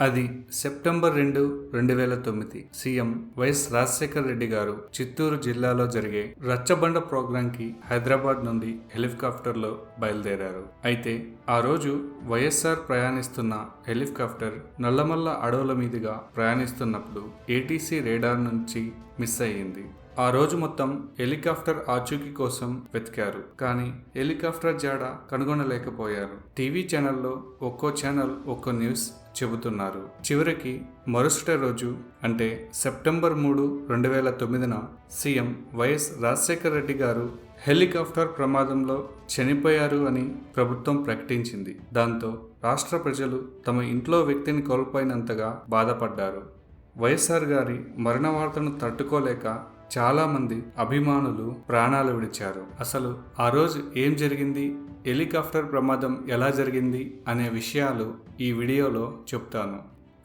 అది సెప్టెంబర్ రెండు రెండు వేల తొమ్మిది సీఎం వైఎస్ రాజశేఖర్ రెడ్డి గారు చిత్తూరు జిల్లాలో జరిగే రచ్చబండ ప్రోగ్రాంకి హైదరాబాద్ నుండి హెలికాప్టర్లో బయలుదేరారు. అయితే ఆ రోజు వైఎస్ఆర్ ప్రయాణిస్తున్న హెలికాప్టర్ నల్లమల్ల అడవుల మీదుగా ప్రయాణిస్తున్నప్పుడు ఏటీసీ రేడార్ నుంచి మిస్ అయ్యింది. ఆ రోజు మొత్తం హెలికాప్టర్ ఆచూకీ కోసం వెతికారు. కానీ హెలికాప్టర్ జాడ కనుగొనలేకపోయారు. టీవీ ఛానల్లో ఒక్కో ఛానల్ ఒక్కో న్యూస్ చెబుతున్నారు. చివరికి మరుసటి రోజు అంటే సెప్టెంబర్ మూడు రెండు వేల తొమ్మిదిన సీఎం వైఎస్ రాజశేఖర రెడ్డి గారు హెలికాప్టర్ ప్రమాదంలో చనిపోయారు అని ప్రభుత్వం ప్రకటించింది. దాంతో రాష్ట్ర ప్రజలు తమ ఇంట్లో వ్యక్తిని కోల్పోయినంతగా బాధపడ్డారు. వైఎస్ఆర్ గారి మరణ వార్తను తట్టుకోలేక చాలామంది అభిమానులు ప్రాణాలు విడిచారు. అసలు ఆ రోజు ఏం జరిగింది? హెలికాప్టర్ ప్రమాదం ఎలా జరిగింది అనే విషయాలు ఈ వీడియోలో చెప్తాను.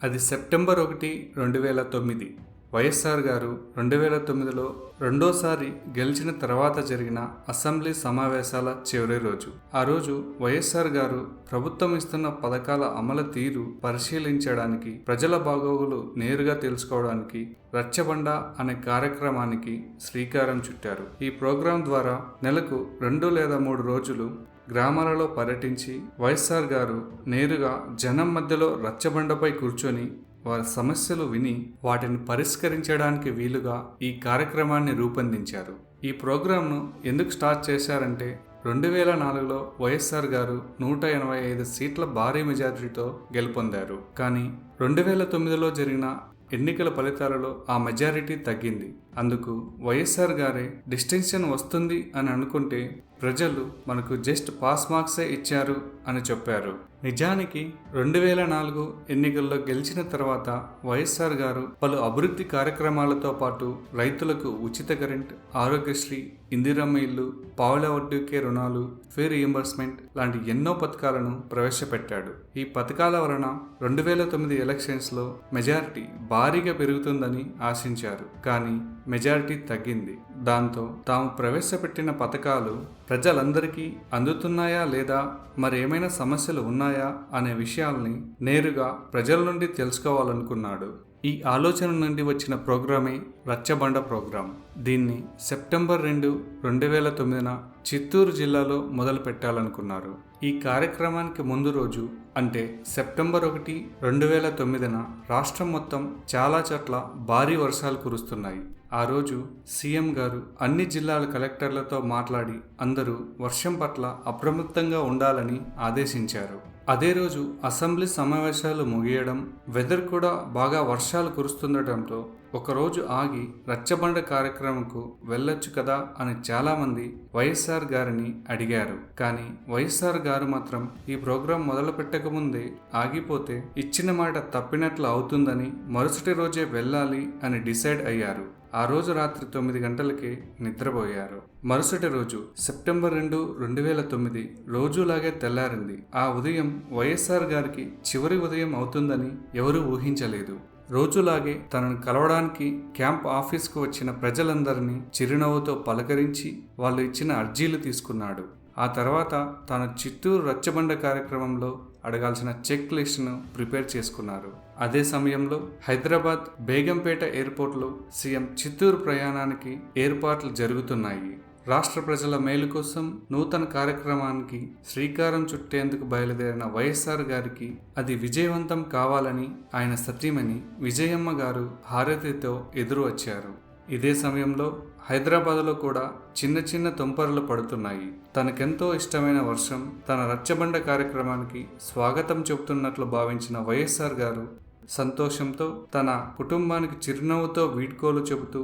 అది సెప్టెంబర్ ఒకటి రెండు వేల తొమ్మిది వైఎస్ఆర్ గారు రెండు వేల తొమ్మిదిలో రెండోసారి గెలిచిన తర్వాత జరిగిన అసెంబ్లీ సమావేశాల చివరి రోజు. ఆ రోజు వైఎస్ఆర్ గారు ప్రభుత్వం ఇస్తున్న పథకాల అమలు తీరు పరిశీలించడానికి ప్రజల బాగోగులు నేరుగా తెలుసుకోవడానికి రచ్చబండ అనే కార్యక్రమానికి శ్రీకారం చుట్టారు. ఈ ప్రోగ్రాం ద్వారా నెలకు రెండు లేదా మూడు రోజులు గ్రామాలలో పర్యటించి వైఎస్ఆర్ గారు నేరుగా జనం మధ్యలో రచ్చబండపై కూర్చొని వారి సమస్యలు విని వాటిని పరిష్కరించడానికి వీలుగా ఈ కార్యక్రమాన్ని రూపొందించారు. ఈ ప్రోగ్రాంను ఎందుకు స్టార్ట్ చేశారంటే రెండు వేల నాలుగులో వైఎస్ఆర్ గారు నూట ఎనభై ఐదు సీట్ల భారీ మెజారిటీతో గెలుపొందారు. కానీ రెండు వేల తొమ్మిదిలో జరిగిన ఎన్నికల ఫలితాలలో ఆ మెజారిటీ తగ్గింది. అందుకు వైఎస్ఆర్ గారే డిస్టింక్షన్ వస్తుంది అని అనుకుంటే ప్రజలు మనకు జస్ట్ పాస్ మార్క్సే ఇచ్చారు అని చెప్పారు. నిజానికి రెండు వేల నాలుగు ఎన్నికల్లో గెలిచిన తర్వాత వైఎస్ఆర్ గారు పలు అభివృద్ధి కార్యక్రమాలతో పాటు రైతులకు ఉచిత కరెంట్ ఆరోగ్యశ్రీ ఇందిరమ్మ ఇల్లు పావుల వడ్డీకే రుణాలు ఫీ రియంబర్స్మెంట్ లాంటి ఎన్నో పథకాలను ప్రవేశపెట్టాడు. ఈ పథకాల వలన రెండు వేల తొమ్మిది ఎలక్షన్స్లో మెజారిటీ భారీగా పెరుగుతుందని ఆశించారు. కానీ మెజారిటీ తగ్గింది. దాంతో తాము ప్రవేశపెట్టిన పథకాలు ప్రజలందరికీ అందుతున్నాయా లేదా మరేమైనా సమస్యలు ఉన్నాయా అనే విషయాల్ని నేరుగా ప్రజల నుండి తెలుసుకోవాలనుకున్నాడు. ఈ ఆలోచన నుండి వచ్చిన ప్రోగ్రామే రచ్చబండ ప్రోగ్రాం. దీన్ని సెప్టెంబర్ రెండు రెండు వేల తొమ్మిదిన చిత్తూరు జిల్లాలో మొదలు పెట్టాలనుకున్నారు. ఈ కార్యక్రమానికి ముందు రోజు అంటే సెప్టెంబర్ ఒకటి రెండు వేల తొమ్మిదిన రాష్ట్రం మొత్తం చాలా చోట్ల భారీ వర్షాలు కురుస్తున్నాయి. ఆ రోజు సీఎం గారు అన్ని జిల్లాల కలెక్టర్లతో మాట్లాడి అందరూ వర్షం పట్ల అప్రమత్తంగా ఉండాలని ఆదేశించారు. అదే రోజు అసెంబ్లీ సమావేశాలు ముగియడం వెదర్ కూడా బాగా వర్షాలు కురుస్తుండటంతో ఒకరోజు ఆగి రచ్చబండ కార్యక్రమంకు వెళ్ళొచ్చు కదా అని చాలామంది వైఎస్ఆర్ గారిని అడిగారు. కానీ వైఎస్ఆర్ గారు మాత్రం ఈ ప్రోగ్రాం మొదలు పెట్టకముందే ఆగిపోతే ఇచ్చిన మాట తప్పినట్లు అవుతుందని మరుసటి రోజే వెళ్ళాలి అని డిసైడ్ అయ్యారు. ఆ రోజు రాత్రి తొమ్మిది గంటలకే నిద్రపోయారు. మరుసటి రోజు సెప్టెంబర్ రెండు రెండు వేల తొమ్మిది రోజులాగే తెల్లారింది. ఆ ఉదయం వైఎస్ఆర్ గారికి చివరి ఉదయం అవుతుందని ఎవరూ ఊహించలేదు. రోజులాగే తనను కలవడానికి క్యాంప్ ఆఫీస్కు వచ్చిన ప్రజలందరినీ చిరునవ్వుతో పలకరించి వాళ్ళు ఇచ్చిన అర్జీలు తీసుకున్నాడు. ఆ తర్వాత తాను చిత్తూరు రచ్చబండ కార్యక్రమంలో అడగాల్సిన చెక్ లిస్ట్ను ప్రిపేర్ చేసుకున్నారు. అదే సమయంలో హైదరాబాద్ బేగంపేట ఎయిర్పోర్ట్లో సీఎం చిత్తూరు ప్రయాణానికి ఏర్పాట్లు జరుగుతున్నాయి. రాష్ట్ర ప్రజల మేలు కోసం నూతన కార్యక్రమానికి శ్రీకారం చుట్టేందుకు బయలుదేరిన వైఎస్ఆర్ గారికి అది విజయవంతం కావాలని ఆయన సతీమణి విజయమ్మ గారు హారతితో ఎదురు వచ్చారు. ఇదే సమయంలో హైదరాబాద్లో కూడా చిన్న చిన్న తుంపరలు పడుతున్నాయి. తనకెంతో ఇష్టమైన వర్షం తన రచ్చబండ కార్యక్రమానికి స్వాగతం చెబుతున్నట్లు భావించిన వైఎస్ఆర్ గారు సంతోషంతో తన కుటుంబానికి చిరునవ్వుతో వీడ్కోలు చెబుతూ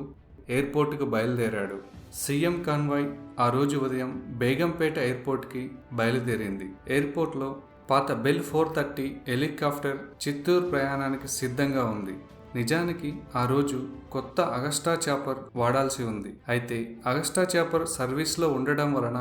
ఎయిర్పోర్టుకు బయలుదేరాడు. సీఎం కాన్వాయ్ ఆ రోజు ఉదయం బేగంపేట ఎయిర్పోర్ట్కి బయలుదేరింది. ఎయిర్పోర్ట్లో పాత Bell four thirty helicopter Chittoor ప్రయాణానికి సిద్ధంగా ఉంది. నిజానికి ఆ రోజు కొత్త అగస్టా చాపర్ వాడాల్సి ఉంది. అయితే అగస్టా చాపర్ సర్వీస్లో ఉండడం వలన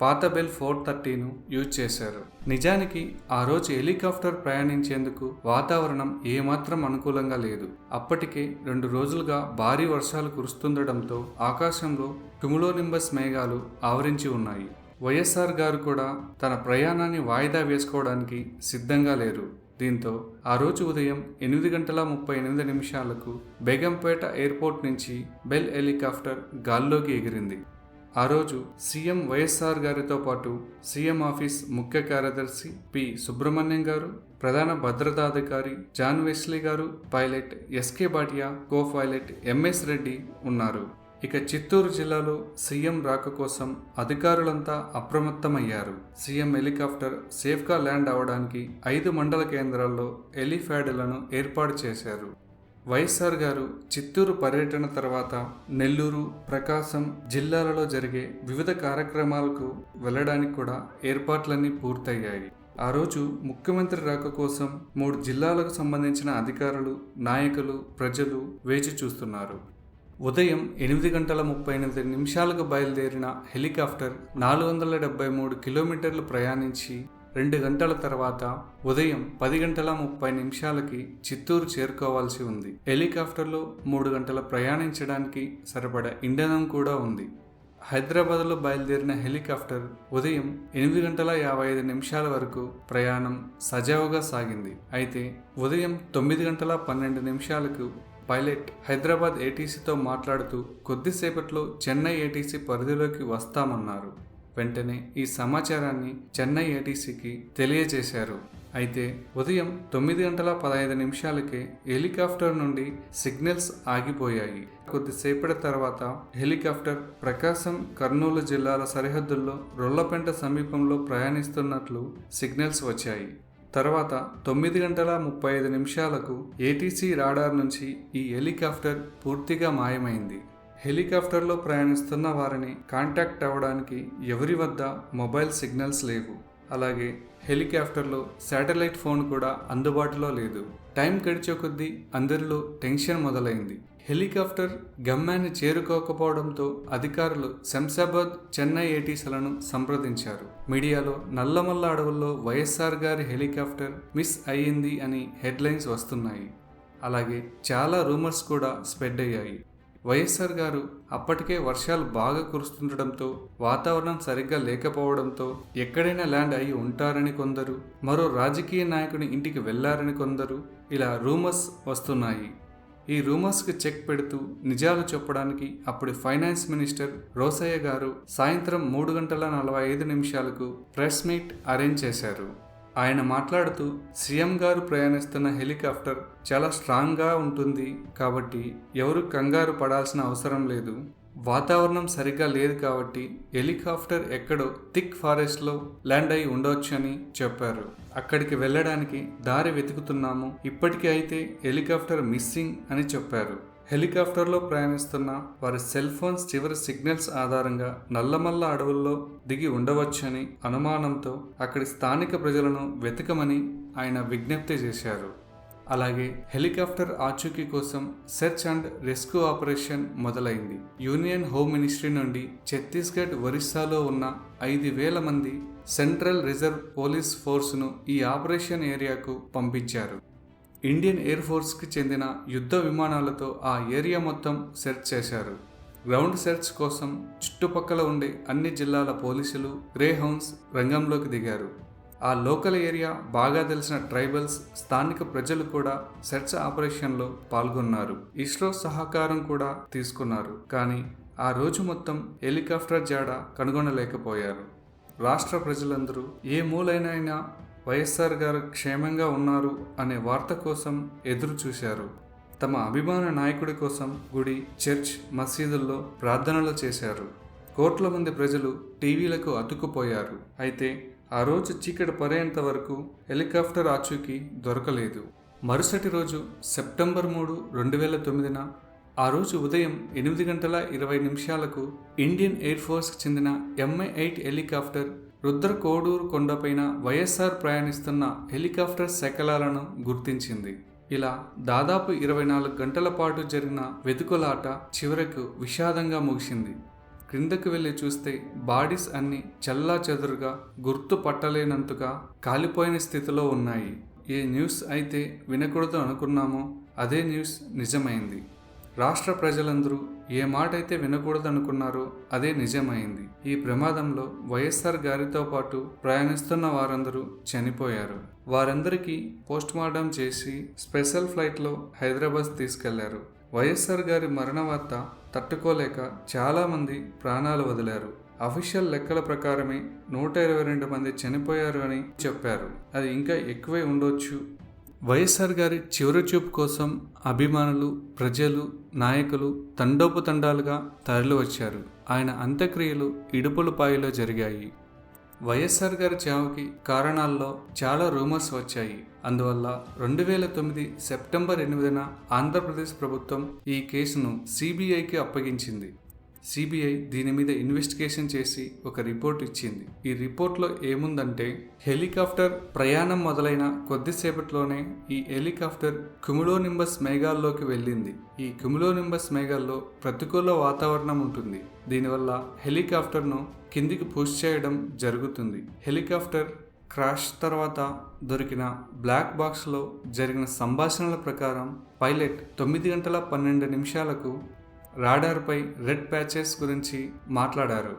పాత బెల్ ఫోర్ థర్టీను యూజ్ చేశారు. నిజానికి ఆ రోజు హెలికాప్టర్ ప్రయాణించేందుకు వాతావరణం ఏమాత్రం అనుకూలంగా లేదు. అప్పటికే రెండు రోజులుగా భారీ వర్షాలు కురుస్తుండటంతో ఆకాశంలో టుములోనింబస్ మేఘాలు ఆవరించి ఉన్నాయి. వైఎస్ఆర్ గారు కూడా తన ప్రయాణాన్ని వాయిదా వేసుకోవడానికి సిద్ధంగా లేరు. దీంతో ఆ రోజు ఉదయం ఎనిమిది గంటల ముప్పై ఎనిమిది నిమిషాలకు బేగంపేట ఎయిర్పోర్ట్ నుంచి బెల్ హెలికాప్టర్ గాల్లోకి ఎగిరింది. ఆ రోజు సీఎం వైఎస్ఆర్ గారితో పాటు సీఎం ఆఫీస్ ముఖ్య కార్యదర్శి పి సుబ్రహ్మణ్యం గారు ప్రధాన భద్రతాధికారి John Wesley garu pilot S K Bhatia co pilot M S Reddy ఉన్నారు. ఇక చిత్తూరు జిల్లాలో సీఎం రాక కోసం అధికారులంతా అప్రమత్తమయ్యారు. సీఎం హెలికాప్టర్ సేఫ్గా ల్యాండ్ అవడానికి ఐదు మండల కేంద్రాల్లో హెలిఫ్యాడ్లను ఏర్పాటు చేశారు. వైఎస్ఆర్ గారు చిత్తూరు పర్యటన తర్వాత నెల్లూరు ప్రకాశం జిల్లాలలో జరిగే వివిధ కార్యక్రమాలకు వెళ్ళడానికి కూడా ఏర్పాట్లన్నీ పూర్తయ్యాయి. ఆ రోజు ముఖ్యమంత్రి రాక కోసం మూడు జిల్లాలకు సంబంధించిన అధికారులు నాయకులు ప్రజలు వేచి చూస్తున్నారు. ఉదయం ఎనిమిది గంటల ముప్పై ఎనిమిది నిమిషాలకు బయలుదేరిన హెలికాప్టర్ నాలుగు వందల డెబ్బై మూడు కిలోమీటర్లు ప్రయాణించి రెండు గంటల తర్వాత ఉదయం పది గంటల ముప్పై నిమిషాలకి చిత్తూరు చేరుకోవాల్సి ఉంది. హెలికాప్టర్లో మూడు గంటల ప్రయాణించడానికి సరిపడ ఇంధనం కూడా ఉంది. హైదరాబాద్లో బయలుదేరిన హెలికాప్టర్ ఉదయం ఎనిమిది గంటల యాభై ఐదు నిమిషాల వరకు ప్రయాణం సజావుగా సాగింది. అయితే ఉదయం తొమ్మిది గంటల పన్నెండు నిమిషాలకు పైలట్ హైదరాబాద్ ఏటీసీతో మాట్లాడుతూ కొద్దిసేపట్లో చెన్నై ఏటీసీ పరిధిలోకి వస్తామన్నారు. వెంటనే ఈ సమాచారాన్ని చెన్నై ఏటీసీకి తెలియజేశారు. అయితే ఉదయం తొమ్మిది గంటల పదహైదు నిమిషాలకే హెలికాప్టర్ నుండి సిగ్నల్స్ ఆగిపోయాయి. కొద్దిసేపటి తర్వాత హెలికాప్టర్ ప్రకాశం కర్నూలు జిల్లాల సరిహద్దుల్లో రొల్లపెంట సమీపంలో ప్రయాణిస్తున్నట్లు సిగ్నల్స్ వచ్చాయి. తర్వాత తొమ్మిది గంటల ముప్పై ఐదు నిమిషాలకు ఏటీసీ రాడార్ నుంచి ఈ హెలికాప్టర్ పూర్తిగా మాయమైంది. హెలికాప్టర్లో ప్రయాణిస్తున్న వారిని కాంటాక్ట్ అవ్వడానికి ఎవరి వద్ద మొబైల్ సిగ్నల్స్ లేవు. అలాగే హెలికాప్టర్లో శాటిలైట్ ఫోన్ కూడా అందుబాటులో లేదు. టైం గడిచే కొద్దీ అందరిలో టెన్షన్ మొదలైంది. హెలికాప్టర్ గమ్యాన్ని చేరుకోకపోవడంతో అధికారులు శంషాబాద్ చెన్నై ఏటీసీలను సంప్రదించారు. మీడియాలో నల్లమల్ల అడవుల్లో వైఎస్ఆర్ గారి హెలికాప్టర్ మిస్ అయ్యింది అని హెడ్లైన్స్ వస్తున్నాయి. అలాగే చాలా రూమర్స్ కూడా స్ప్రెడ్ అయ్యాయి. వైఎస్ఆర్ గారు అప్పటికే వర్షాలు బాగా కురుస్తుండటంతో వాతావరణం సరిగ్గా లేకపోవడంతో ఎక్కడైనా ల్యాండ్ అయి ఉంటారని కొందరు మరో రాజకీయ నాయకుని ఇంటికి వెళ్ళారని కొందరు ఇలా రూమర్స్ వస్తున్నాయి. ఈ రూమర్స్కి చెక్ పెడుతూ నిజాలు చెప్పడానికి అప్పుడు ఫైనాన్స్ మినిస్టర్ రోసయ్య గారు సాయంత్రం మూడు గంటల నలభై ఐదు నిమిషాలకు ప్రెస్ మీట్ అరేంజ్ చేశారు. ఆయన మాట్లాడుతూ సీఎం గారు ప్రయాణిస్తున్న హెలికాప్టర్ చాలా స్ట్రాంగ్గా ఉంటుంది కాబట్టి ఎవరు కంగారు పడాల్సిన అవసరం లేదు. వాతావరణం సరిగ్గా లేదు కాబట్టి హెలికాప్టర్ ఎక్కడో థిక్ ఫారెస్ట్లో ల్యాండ్ అయి ఉండొచ్చని చెప్పారు. అక్కడికి వెళ్ళడానికి దారి వెతుకుతున్నాము. ఇప్పటికీ అయితే హెలికాప్టర్ మిస్సింగ్ అని చెప్పారు. హెలికాప్టర్లో ప్రయాణిస్తున్న వారి సెల్ ఫోన్స్ చివరి సిగ్నల్స్ ఆధారంగా నల్లమల్ల అడవుల్లో దిగి ఉండవచ్చని అనుమానంతో అక్కడి స్థానిక ప్రజలను వెతకమని ఆయన విజ్ఞప్తి చేశారు. అలాగే హెలికాప్టర్ ఆచూకీ కోసం సెర్చ్ అండ్ రెస్క్యూ ఆపరేషన్ మొదలైంది. యూనియన్ హోమ్ మినిస్ట్రీ నుండి ఛత్తీస్గఢ్ ఒరిస్సాలో ఉన్న ఐదు వేల మంది సెంట్రల్ రిజర్వ్ పోలీస్ ఫోర్స్ను ఈ ఆపరేషన్ ఏరియాకు పంపించారు. ఇండియన్ ఎయిర్ ఫోర్స్కి చెందిన యుద్ధ విమానాలతో ఆ ఏరియా మొత్తం సెర్చ్ చేశారు. గ్రౌండ్ సెర్చ్ కోసం చుట్టుపక్కల ఉండే అన్ని జిల్లాల పోలీసులు గ్రే హౌన్స్ రంగంలోకి దిగారు. ఆ లోకల్ ఏరియా బాగా తెలిసిన ట్రైబల్స్ స్థానిక ప్రజలు కూడా సెర్చ్ ఆపరేషన్లో పాల్గొన్నారు. ఇస్రో సహకారం కూడా తీసుకున్నారు. కానీ ఆ రోజు మొత్తం హెలికాప్టర్ జాడ కనుగొనలేకపోయారు. రాష్ట్ర ప్రజలందరూ ఏ మూలైనైనా వైఎస్ఆర్ గారు క్షేమంగా ఉన్నారు అనే వార్త కోసం ఎదురు చూశారు. తమ అభిమాన నాయకుడి కోసం గుడి చర్చ్ మసీదుల్లో ప్రార్థనలు చేశారు. కోట్ల మంది ప్రజలు టీవీలకు అతుక్కుపోయారు. అయితే ఆ రోజు చీకటి పడేంత వరకు హెలికాప్టర్ ఆచూకీ దొరకలేదు. మరుసటి రోజు సెప్టెంబర్ మూడు రెండు వేల తొమ్మిదిన ఆ రోజు ఉదయం ఎనిమిది గంటల ఇరవై నిమిషాలకు ఇండియన్ ఎయిర్ ఫోర్స్కి చెందిన MI eight helicopter Rudra Koduru కొండపైన వైఎస్ఆర్ ప్రయాణిస్తున్న హెలికాప్టర్ శకలాలను గుర్తించింది. ఇలా దాదాపు ఇరవై నాలుగు గంటల పాటు జరిగిన వెతుకులాట చివరకు విషాదంగా ముగిసింది. క్రిందకు వెళ్ళి చూస్తే బాడీస్ అన్ని చల్లా చెదురుగా గుర్తు పట్టలేనంతగా కాలిపోయిన స్థితిలో ఉన్నాయి. ఏ న్యూస్ అయితే వినకూడదు అనుకున్నామో అదే న్యూస్ నిజమైంది. రాష్ట్ర ప్రజలందరూ ఏ మాట అయితే వినకూడదనుకున్నారో అదే నిజమైంది. ఈ ప్రమాదంలో వైఎస్ఆర్ గారితో పాటు ప్రయాణిస్తున్న వారందరూ చనిపోయారు. వారందరికీ పోస్ట్మార్టం చేసి స్పెషల్ ఫ్లైట్లో హైదరాబాద్ తీసుకెళ్ళారు. వైఎస్ఆర్ గారి మరణ వార్త తట్టుకోలేక చాలామంది ప్రాణాలు వదిలారు. అఫీషియల్ లెక్కల ప్రకారమే నూట ఇరవై రెండు మంది చనిపోయారు అని చెప్పారు. అది ఇంకా ఎక్కువే ఉండొచ్చు వైఎస్ఆర్ గారి చివరి చూపు కోసం అభిమానులు ప్రజలు నాయకులు తండోపతండాలుగా తరలివచ్చారు ఆయన అంత్యక్రియలు ఇడుపులపాయలో జరిగాయి. వైఎస్ఆర్ గారి చావుకి కారణాల్లో చాలా రూమర్స్ వచ్చాయి. అందువల్ల రెండు వేల తొమ్మిది సెప్టెంబర్ ఎనిమిదిన ఆంధ్రప్రదేశ్ ప్రభుత్వం ఈ కేసును సిబిఐకి అప్పగించింది. సిబిఐ దీని మీద ఇన్వెస్టిగేషన్ చేసి ఒక రిపోర్ట్ ఇచ్చింది. ఈ రిపోర్ట్లో ఏముందంటే హెలికాప్టర్ ప్రయాణం మొదలైన కొద్దిసేపట్లోనే ఈ హెలికాప్టర్ కుములోనింబస్ మేఘాల్లోకి వెళ్ళింది. ఈ కుములోనింబస్ మేఘాల్లో ప్రతికూల వాతావరణం ఉంటుంది. దీనివల్ల హెలికాప్టర్ను కిందికి పుష్ చేయడం జరుగుతుంది. హెలికాప్టర్ క్రాష్ తర్వాత దొరికిన బ్లాక్ బాక్స్లో జరిగిన సంభాషణల ప్రకారం పైలట్ తొమ్మిది గంటల పన్నెండు నిమిషాలకు రాడార్పై రెడ్ ప్యాచెస్ గురించి మాట్లాడారు.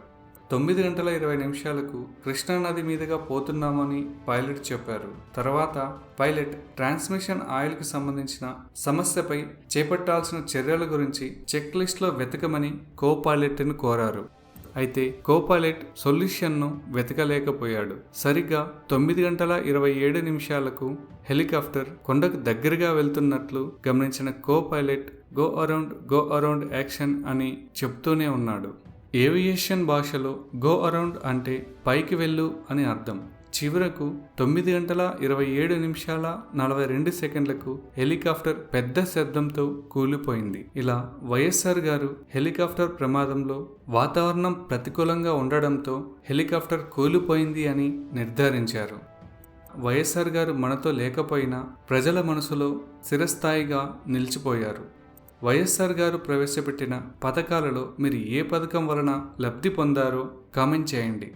తొమ్మిది గంటల ఇరవై నిమిషాలకు కృష్ణానది మీదుగా పోతున్నామని పైలట్ చెప్పారు. తర్వాత పైలట్ ట్రాన్స్మిషన్ ఆయిల్కి సంబంధించిన సమస్యపై చేపట్టాల్సిన చర్యల గురించి చెక్ లిస్ట్లో వెతకమని కో పైలట్ను కోరారు. అయితే కోపైలట్ సొల్యూషన్ను వెతకలేకపోయాడు. సరిగ్గా తొమ్మిది గంటల ఇరవై ఏడు నిమిషాలకు హెలికాప్టర్ కొండకు దగ్గరగా వెళ్తున్నట్లు గమనించిన co pilot go around go around action అని చెప్తూనే ఉన్నాడు. ఏవియేషన్ భాషలో గో అరౌండ్ అంటే పైకి వెళ్ళు అని అర్థం. చివరకు తొమ్మిది గంటల ఇరవై ఏడు నిమిషాల నలభై రెండు సెకండ్లకు హెలికాప్టర్ పెద్ద శబ్దంతో కూలిపోయింది. ఇలా వైఎస్ఆర్ గారు హెలికాప్టర్ ప్రమాదంలో వాతావరణం ప్రతికూలంగా ఉండడంతో హెలికాప్టర్ కూలిపోయింది అని నిర్ధారించారు. వైఎస్ఆర్ గారు మనతో లేకపోయినా ప్రజల మనసులో చిరస్థాయిగా నిలిచిపోయారు. వైఎస్ఆర్ గారు ప్రవేశపెట్టిన పథకాలలో మీరు ఏ పథకం వలన లబ్ధి పొందారో కామెంట్ చేయండి.